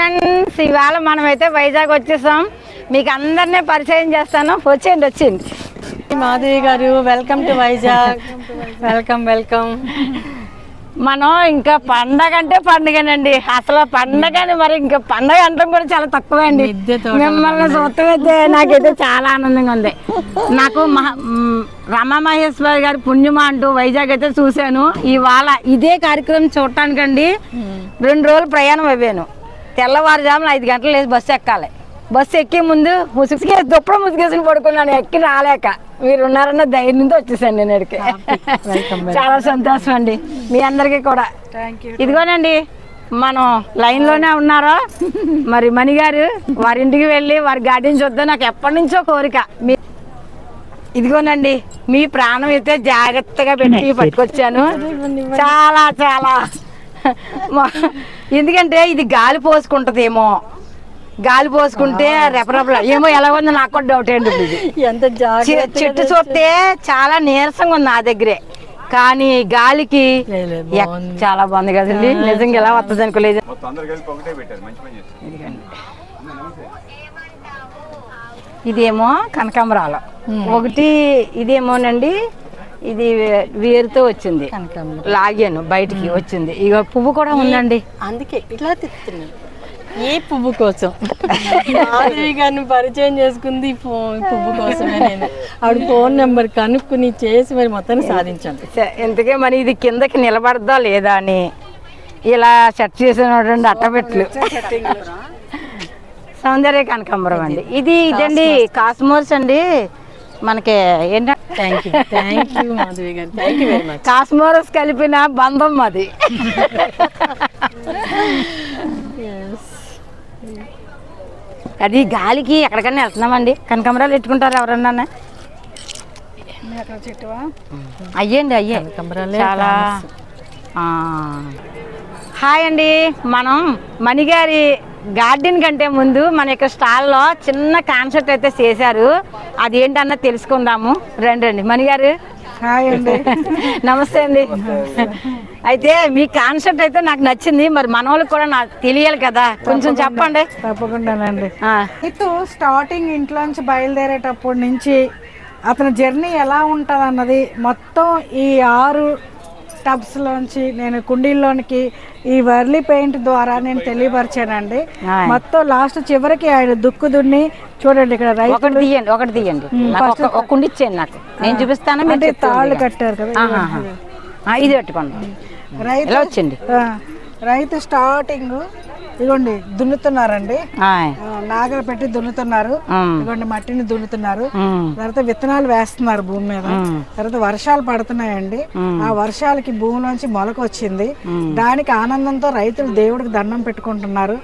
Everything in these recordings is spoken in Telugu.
ఫ్రెండ్స్ ఇవాళ మనమైతే వైజాగ్ వచ్చేసాం. మీకు అందరినీ పరిచయం చేస్తాను. వచ్చేయండి వచ్చింది Madhavi garu welcome to Vizag welcome welcome మనం ఇంకా పండగ అంటే పండుగనండి. అసలు పండగని మరి ఇంకా పండగ అంటాం కూడా చాలా తక్కువ అండి మిమ్మల్ని చూస్తే నాకైతే చాలా ఆనందంగా ఉంది. నాకు రమా మహేశ్వరి గారి పుణ్యమా అంటూ వైజాగ్ అయితే చూశాను. ఇవాళ ఇదే కార్యక్రమం చూడటానికండి. రెండు రోజులు ప్రయాణం అయ్యాను. తెల్లవారుజామున ఐదు గంటలు లేచి బస్సు ఎక్కాలి. బస్సు ఎక్కే ముందు ముసుగుకేసి దుప్పడం ముసుగేసుకుని పడుకున్నాను ఎక్కి రాలేక. మీరు ఉన్నారన్న ధైర్యంతో వచ్చేసాను నేను ఇక్కడికి. చాలా సంతోషం అండి. మీ అందరికీ కూడా. ఇదిగోనండి మనం లైన్లోనే ఉన్నారా? మరి మణి గారు వారి ఇంటికి వెళ్ళి వారి గార్డెన్ చూద్దాం. నాకు ఎప్పటి నుంచో కోరిక. మీ ఇదిగోనండి మీ ప్రాణం అయితే జాగ్రత్తగా పెట్టి పట్టుకొచ్చాను. చాలా చాలా. ఎందుకంటే ఇది గాలి పోసుకుంటదేమో. గాలి పోసుకుంటే రెపరెపల ఏమో ఎలా ఉందో నాకు కూడా డౌట్ ఏంటి ఇది. ఎంత చెట్టు చూస్తే. చాలా నీరసంగా ఉంది నా దగ్గరే. కానీ గాలికి. చాలా బాగుంది కదండి. నిజంగా ఎలా వస్తుంది అనుకోలేదు. ఇదేమో కనకాంబరాలు. ఒకటి ఇదేమోనండి ఇది వేరుతో వచ్చింది. లాగాను బయటికి వచ్చింది. ఇక పువ్వు కూడా ఉందండి. అందుకే ఇట్లా తిప్పుతున్నాను ఏ పువ్వు కోసం? మాధవి గారిని పరిచయం చేసుకుంది పువ్వు కోసమే నేను. ఆవిడ ఫోన్ నెంబర్ కనుక్కుని చేసి మరి మొత్తాన్ని సాధించాను. ఇంతకే మరి ఇది కిందకి నిలబడదా లేదా అని. ఇలా సెట్ చేసినటువంటి అట్టపెట్లు. సౌందర్య కనకాంబరం అండి. ఇది ఇదండి కాస్మోస్ అండి. మనకి కాస్మోరస్ కలిపిన బంధం అది. అది గాలికి ఎక్కడికన్నా వెళ్తున్నామండి. కనకాంబరాలు పెట్టుకుంటారు ఎవరన్నా? అయ్యండి అయ్యే. చాలా. హాయ్ అండి మనం మణిగారి గార్డెన్ కంటే ముందు మన యొక్క స్టాల్లో చిన్న కాన్సెప్ట్ అయితే చేశారు. అది ఏంటన్నా తెలుసుకుందాము. రండి రండి. మణిగారు నమస్తే అండి. అయితే మీ కాన్సెప్ట్ అయితే నాకు నచ్చింది. మరి మన వాళ్ళకి కూడా నాకు తెలియాలి కదా. కొంచెం చెప్పండి. తప్పకుండానండి ఇతు స్టార్టింగ్ ఇంట్లోంచి బయలుదేరేటప్పటి నుంచి అతని జర్నీ ఎలా ఉంటుంది అన్నది మొత్తం ఈ ఆరు టబ్స్లోంచి నేను కుండీల్లోనికి ఈ వర్లీ పెయింట్ ద్వారా నేను తెలియపరిచానండి. మొత్తం లాస్ట్ చివరికి ఆయన దుక్కు దున్ని చూడండి ఇక్కడ రైతు ఒకటి తీయండి ఒకటి తీయండి. ఒక- కుండి ఇచ్చేయండి నాకు. నేను చూపిస్తాను అంటే తాళ్ళు. కట్టారు కదా ఇది పెట్టుకోండి. రైతు వచ్చింది? రైతు స్టార్టింగ్ ఇదిగోండి దున్నుతున్నారండి. నాగలు పెట్టి దున్నుతున్నారు. ఇదిగోండి మట్టిని దున్నుతున్నారు. తర్వాత విత్తనాలు వేస్తున్నారు భూమి మీద. తర్వాత వర్షాలు పడుతున్నాయండి. ఆ. వర్షాలకి భూమిలోంచి మొలక వచ్చింది దానికి ఆనందంతో రైతులు దేవుడికి దండం పెట్టుకుంటున్నారు.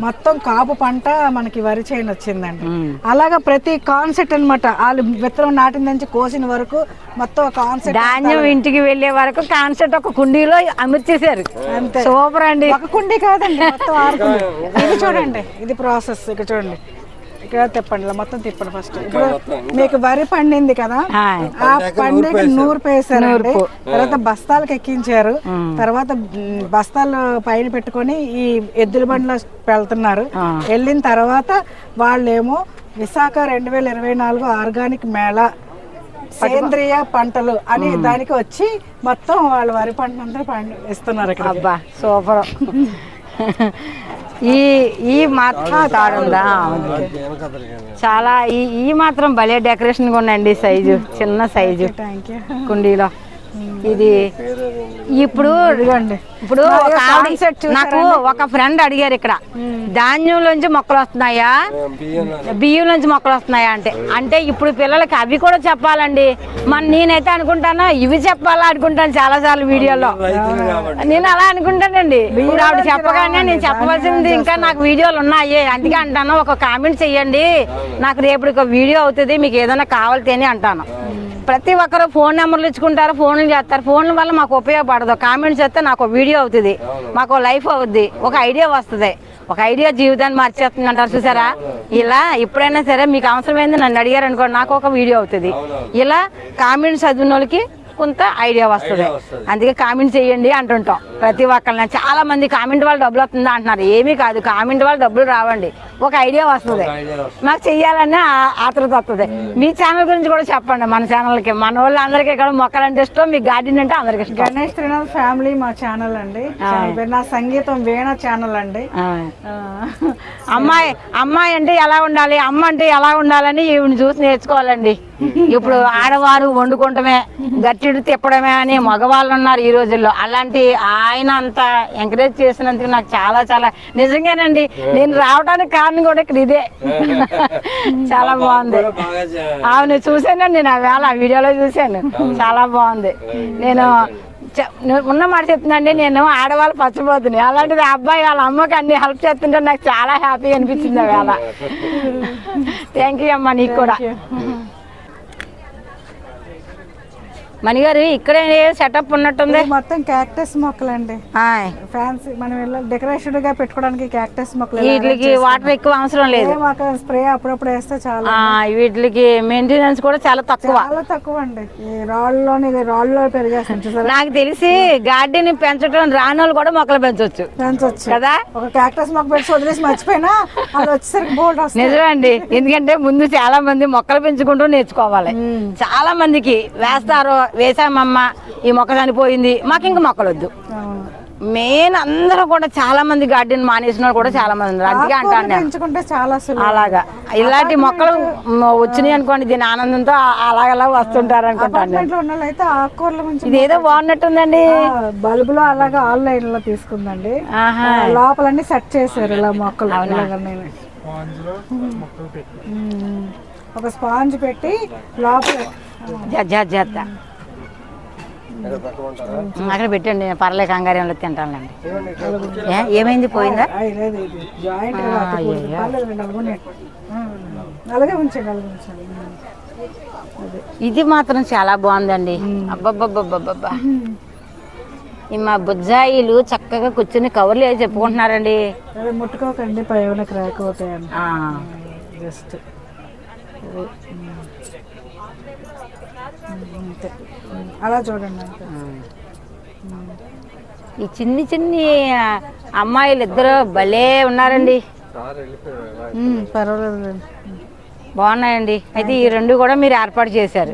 మొత్తం కాపు పంట మనకి వరి చేను వచ్చిందండి. అలాగా ప్రతి కాన్సెప్ట్ అన్నమాట. వాళ్ళు విత్తనం నాటిన నుంచి కోసిన వరకు మొత్తం కాన్సెప్ట్ ధాన్యం ఇంటికి వెళ్ళే వరకు కాన్సెప్ట్ ఒక కుండీలో అమర్చేశారు. అంతే. సూపర్ అండి. ఒక కుండీ కాదండి మొత్తం ఇది చూడండి. ఇది ప్రాసెస్. ఇక్కడ చూడండి. ఇక్కడ తిప్పండి. మొత్తం తిప్పండి ఫస్ట్. ఇప్పుడు మీకు వరి పండింది కదా. ఆ. పండికి నూరు పేసారండి. తర్వాత బస్తాలకు ఎక్కించారు. తర్వాత బస్తాలు పైన పెట్టుకొని ఈ ఎద్దుల బండిలో వెళ్తున్నారు వెళ్ళిన తర్వాత వాళ్ళేమో విశాఖ రెండు వేల ఇరవై నాలుగు ఆర్గానిక్ మేళా సేంద్రియ పంటలు అని దానికి వచ్చి మొత్తం వాళ్ళు వరి పంటనంతా పండి ఇస్తున్నారు ఇక్కడ సూపర్. ఈ ఈ మాత్రం తాడుందా చాలా ఈ ఈ మాత్రం భలే డెకరేషన్ ఉండండి సైజు చిన్న సైజు కుండీలో. ఇది ఇప్పుడు ఇదిగోండి. ఇప్పుడు ఒక ఆవిడ- నాకు ఒక ఫ్రెండ్ అడిగారు ఇక్కడ. ధాన్యంలోంచి మొక్కలు వస్తున్నాయా? బియ్యం నుంచి మొక్కలు వస్తున్నాయా అంటే. అంటే ఇప్పుడు పిల్లలకి అవి కూడా చెప్పాలండి. మన నేనైతే అనుకుంటాను ఇవి చెప్పాలా అనుకుంటాను చాలా సార్లు వీడియోలో నేను అలా అనుకుంటానండి. ఇప్పుడు ఆవిడ చెప్పగానే నేను చెప్పవలసింది ఇంకా నాకు వీడియోలు ఉన్నాయి. అందుకే అంటాను ఒక కామెంట్ చెయ్యండి. నాకు రేపు ఒక వీడియో అవుతుంది మీకు ఏదైనా కావాలి తిని అంటాను ప్రతి ఒక్కరు ఫోన్ నెంబర్లు ఇచ్చుకుంటారు ఫోన్లు చేస్తారు. ఫోన్ల వల్ల మాకు ఉపయోగపడదు. కామెంట్స్ చేస్తే నాకు వీడియో అవుతుంది. మాకు లైఫ్ అవుద్ది. ఒక ఐడియా వస్తుంది. ఒక ఐడియా జీవితాన్ని మార్చేస్తుంది అంటారు చూసారా? ఇలా ఎప్పుడైనా సరే మీకు అవసరమైంది నన్ను అడిగారు అనుకోండి నాకు ఒక వీడియో అవుతుంది. ఇలా కామెంట్స్ చదివిన వాళ్ళకి కొంత ఐడియా వస్తుంది. అందుకే కామెంట్ చేయండి అంటుంటాం. ప్రతి ఒక్కరిని చాలా మంది కామెంట్ వాళ్ళు డబ్బులు వస్తుందా అంటున్నారు. ఏమీ కాదు కామెంట్ వాళ్ళు డబ్బులు రావండి. ఒక ఐడియా వస్తుంది. మాకు చెయ్యాలని ఆతృత వస్తుంది. మీ ఛానల్ గురించి కూడా చెప్పండి మన ఛానల్కి. మన వాళ్ళు అందరికీ ఇక్కడ మొక్కలంటే ఇష్టం మీ గార్డెన్ అంటే అందరికి ఇష్టం. గణేష్ త్రినాథ్ ఫ్యామిలీ మా ఛానల్ అండి. నా సంగీతం వీణ ఛానల్ అండి. అమ్మాయి అమ్మాయి అంటే ఎలా ఉండాలి అమ్మ అంటే ఎలా ఉండాలని ఈవిని చూసి నేర్చుకోవాలండి. ఇప్పుడు ఆడవారు వండుకుంటమే గట్టిడు తిప్పడమే అని మగవాళ్ళు ఉన్నారు ఈ రోజుల్లో. అలాంటి ఆయన అంత ఎంకరేజ్ చేసినందుకు నాకు చాలా చాలా నిజంగానండి. నేను రావడానికి కారణం కూడా ఇక్కడ ఇదే. చాలా బాగుంది. అవును చూసానండి నేను ఆ వేళ ఆ వీడియోలో చూశాను. చాలా బాగుంది. నేను ఉన్న మాట చెప్తున్నాండి నేను ఆడవాళ్ళు పచ్చబోతుంది అలాంటిది అబ్బాయి వాళ్ళ అమ్మకి అన్ని హెల్ప్ చేస్తుంటే నాకు చాలా హ్యాపీ అనిపించింది ఆ వేళ. థ్యాంక్ యూ అమ్మా నీకు కూడా. మణిగారు ఇక్కడే సెటప్ ఉన్నట్టుంది. మొత్తం క్యాక్టస్ మొక్కలండి. ఫ్యాన్సీ మనం డెకరేషన్గా పెట్టుకోవడానికి క్యాక్టస్ మొక్కలు వీటికి వాటర్ ఎక్కువ అవసరం లేదు. స్ప్రే అప్పుడప్పుడు వేస్తే చాలా. వీటికి మెయింటెనెన్స్ కూడా చాలా తక్కువ. చాలా తక్కువ అండి రాళ్ళలోని రాళ్ళలో పెరిగేస్తుంది చూసారా? నాకు తెలిసి గార్డెన్ పెంచడం రాని వాళ్ళు కూడా మొక్కలు పెంచవచ్చు పెంచొచ్చు. కదా? ఒక క్యాక్టస్ మొక్క పెట్టి వదిలేసి మర్చిపోయినా అది వచ్చేసరికి నిజమే అండి ఎందుకంటే ముందు చాలా మంది మొక్కలు పెంచుకుంటూ నేర్చుకోవాలి. చాలా మందికి వేస్తారు. వేసామమ్మ ఈ మొక్క చనిపోయింది మాకు ఇంకా మొక్కలు వద్దు అవును. మెయిన్ అందరూ కూడా చాలా మంది గార్డెన్ మానేసిన వాళ్ళు కూడా చాలా మంది ఉన్నారు. అందుకే అంటాను అలాగా. ఇలాంటి మొక్కలు వచ్చినాయి అనుకోండి దీని ఆనందంతో అలాగలా వస్తుంటారు అనుకుంటాను లో ఇది ఏదో బాగున్నట్టుందండి. బల్బులో అలాగా ఆన్లైన్లో తీసుకుందండి. లోపలన్నీ సెట్ చేశారు ఇలా మొక్కలు. ఒక స్పాంజ్ పెట్టి లోపల జ- జ- జత. అక్కడ పెట్టండి నేను పర్లే కంగారంలో తింటానులేండి. ఏ, ఏమైంది పోయిందా? ఇది. మాత్రం చాలా బాగుందండి. అబ్బబ్బబ్బబ్బబ్బా ఈ మా బుజ్జాయిలు చక్కగా కూర్చుని కవర్లు వేసి చెప్పుకుంటున్నారండి. ముట్టుకోకండి పైన క్రాక్ అవుతాయండి ఆ, జస్ట్. అంతే. అలా చూడండి అంతే. ఈ చిన్ని చిన్ని అమ్మాయిలు ఇద్దరు భలే ఉన్నారండి. పర్వాలేదు బాగున్నాయండి. అయితే ఈ రెండు కూడా మీరు ఏర్పాటు చేశారు.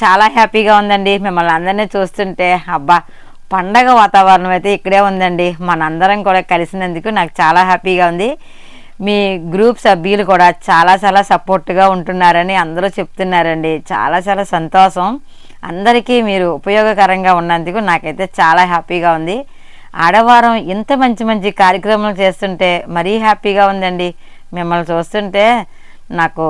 చాలా హ్యాపీగా ఉందండి. మిమ్మల్ని అందరినీ చూస్తుంటే అబ్బా పండగ వాతావరణం అయితే ఇక్కడే ఉందండి. మనందరం కూడా కలిసినందుకు నాకు చాలా హ్యాపీగా ఉంది. మీ గ్రూప్ సభ్యులు కూడా చాలా చాలా సపోర్ట్గా ఉంటున్నారని అందరూ చెప్తున్నారండి. చాలా చాలా సంతోషం. అందరికీ మీరు ఉపయోగకరంగా ఉన్నందుకు నాకైతే చాలా హ్యాపీగా ఉంది. ఆడవారం ఇంత మంచి మంచి కార్యక్రమాలు చేస్తుంటే మరీ హ్యాపీగా ఉందండి. మిమ్మల్ని చూస్తుంటే నాకు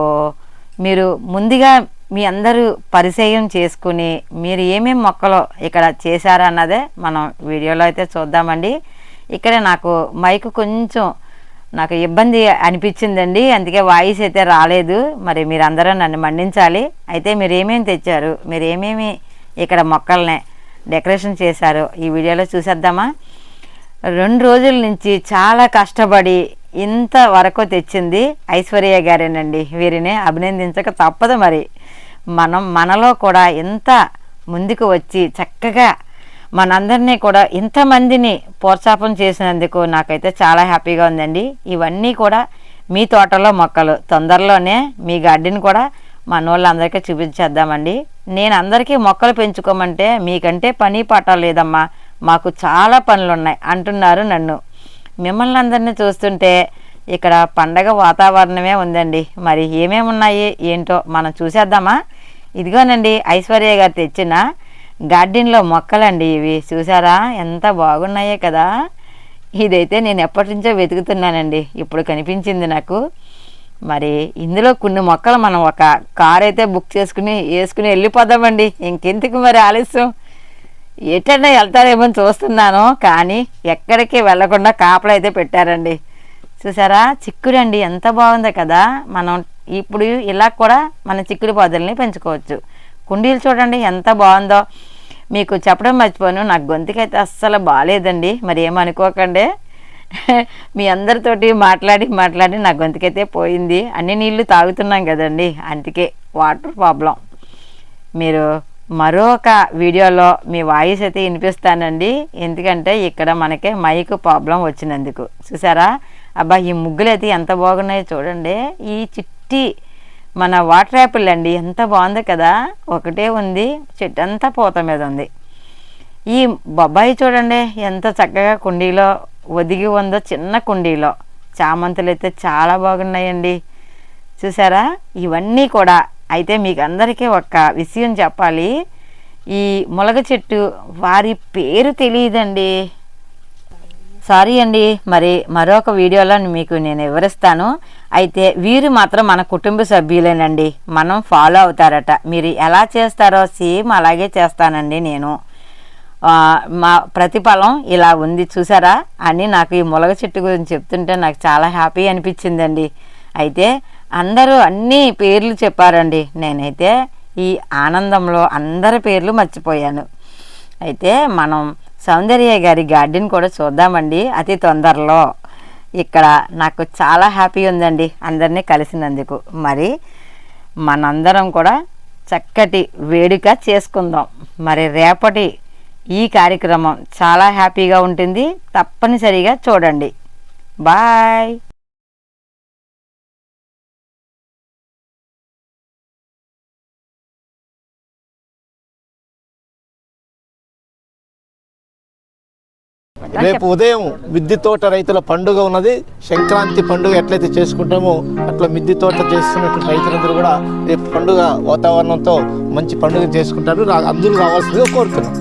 మీరు ముందుగా మీ అందరూ పరిచయం చేసుకుని మీరు ఏమేమి మొక్కలు ఇక్కడ చేశారన్నదే మనం వీడియోలో అయితే చూద్దామండి. ఇక్కడ నాకు మైక్ కొంచెం నాకు ఇబ్బంది అనిపించిందండి. అందుకే వాయిస్ అయితే రాలేదు. మరి మీరందరూ నన్ను మన్నించాలి. అయితే మీరు ఏమేమి తెచ్చారు? మీరు ఏమేమి ఇక్కడ మొక్కల్ని డెకరేషన్ చేశారు? ఈ వీడియోలో చూసేద్దామా? రెండు రోజుల నుంచి చాలా కష్టపడి ఇంత వరకు తెచ్చింది ఐశ్వర్య గారేనండి. వీరిని అభినందించక తప్పదు మరి. మనం మనలో కూడా ఇంత ముందుకు వచ్చి చక్కగా మనందరినీ కూడా ఇంతమందిని ప్రోత్సాహం చేసినందుకు నాకైతే చాలా హ్యాపీగా ఉందండి. ఇవన్నీ కూడా మీ తోటలో మొక్కలు తొందరలోనే మీ గార్డెన్ కూడా మన వాళ్ళందరికీ చూపించేద్దామండి. నేను అందరికీ మొక్కలు పెంచుకోమంటే మీకంటే పని పాట లేదమ్మా మాకు చాలా పనులు ఉన్నాయి అంటున్నారు నన్ను. మిమ్మల్ని అందరినీ చూస్తుంటే ఇక్కడ పండగ వాతావరణమే ఉందండి. మరి ఏమేమి ఉన్నాయి ఏంటో మనం చూసేద్దామా? ఇదిగోనండి ఐశ్వర్య గారు తెచ్చిన గార్డెన్లో మొక్కలండి ఇవి. చూసారా? ఎంత బాగున్నాయో కదా. ఇదైతే నేను ఎప్పటి నుంచో వెతుకుతున్నానండి. ఇప్పుడు కనిపించింది నాకు. మరి ఇందులో కొన్ని మొక్కలు మనం ఒక కార్ అయితే బుక్ చేసుకుని వేసుకుని వెళ్ళిపోదామండి. ఇంకెందుకు మరి ఆలస్యం? ఎటన్నా వెళ్తారేమో అని చూస్తున్నాను. కానీ ఎక్కడికి వెళ్ళకుండా కాపలు అయితే పెట్టారండి. చూసారా? చిక్కుడు అండి ఎంత బాగుందో కదా. మనం ఇప్పుడు ఇలా కూడా మన చిక్కుడు పొదల్ని పెంచుకోవచ్చు. కుండీలు చూడండి ఎంత బాగుందో. మీకు చెప్పడం మర్చిపోను. నాకు గొంతుకైతే అస్సలు బాగాలేదండి మరి ఏమనుకోకండి మీ అందరితోటి మాట్లాడి మాట్లాడి నా గొంతుకైతే పోయింది. అన్ని నీళ్ళు తాగుతున్నాం కదండి. అందుకే వాటర్ ప్రాబ్లం. మీరు మరొక వీడియోలో మీ వాయిస్ అయితే వినిపిస్తానండి. ఎందుకంటే ఇక్కడ మనకి మైక్ ప్రాబ్లం వచ్చినందుకు. చూసారా? అబ్బా ఈ ముగ్గులు అయితే ఎంత బాగున్నాయో చూడండి. ఈ చిట్టి మన వాటర్ యాపిల్ అండి ఎంత బాగుంది కదా? ఒకటే ఉంది చెట్టు అంతా పూత మీద ఉంది. ఈ బొబ్బాయి చూడండి ఎంత చక్కగా కుండీలో ఒదిగి ఉందో చిన్న కుండీలో. చామంతులు అయితే చాలా బాగున్నాయండి. చూసారా? ఇవన్నీ కూడా. అయితే మీకు అందరికీ ఒక విషయం చెప్పాలి. ఈ ములగ చెట్టు వారి పేరు తెలియదండి. సారీ అండి మరి మరొక వీడియోలో మీకు నేను వివరిస్తాను. అయితే వీరు మాత్రం మన కుటుంబ సభ్యులేనండి. మనం ఫాలో అవుతారట. మీరు ఎలా చేస్తారో సేమ్ అలాగే చేస్తానండి నేను. మా ప్రతిఫలం ఇలా ఉంది చూసారా? అని నాకు ఈ ములగ చెట్టు గురించి చెప్తుంటే నాకు చాలా హ్యాపీ అనిపించిందండి. అయితే అందరూ అన్ని పేర్లు చెప్పారండి. నేనైతే ఈ ఆనందంలో అందరి పేర్లు మర్చిపోయాను. అయితే మనం సౌందర్య గారి గార్డెన్ కూడా చూద్దామండి. అతి తొందరలో. ఇక్కడ నాకు చాలా హ్యాపీ ఉందండి అందరినీ కలిసినందుకు. మరి మనందరం కూడా చక్కటి వేడుక చేసుకుందాం. మరి రేపటి ఈ కార్యక్రమం చాలా హ్యాపీగా ఉంటుంది. తప్పనిసరిగా చూడండి. బాయ్. రేపు ఉదయం మిద్ది తోట రైతుల పండుగ ఉన్నది. సంక్రాంతి పండుగ ఎట్లయితే చేసుకుంటామో అట్లా మిద్ది తోట చేస్తున్నటువంటి రైతులందరూ కూడా రేపు పండుగ వాతావరణంతో మంచి పండుగ చేసుకుంటారు అందరూ రావాల్సిందిగా కోరుతున్నాం.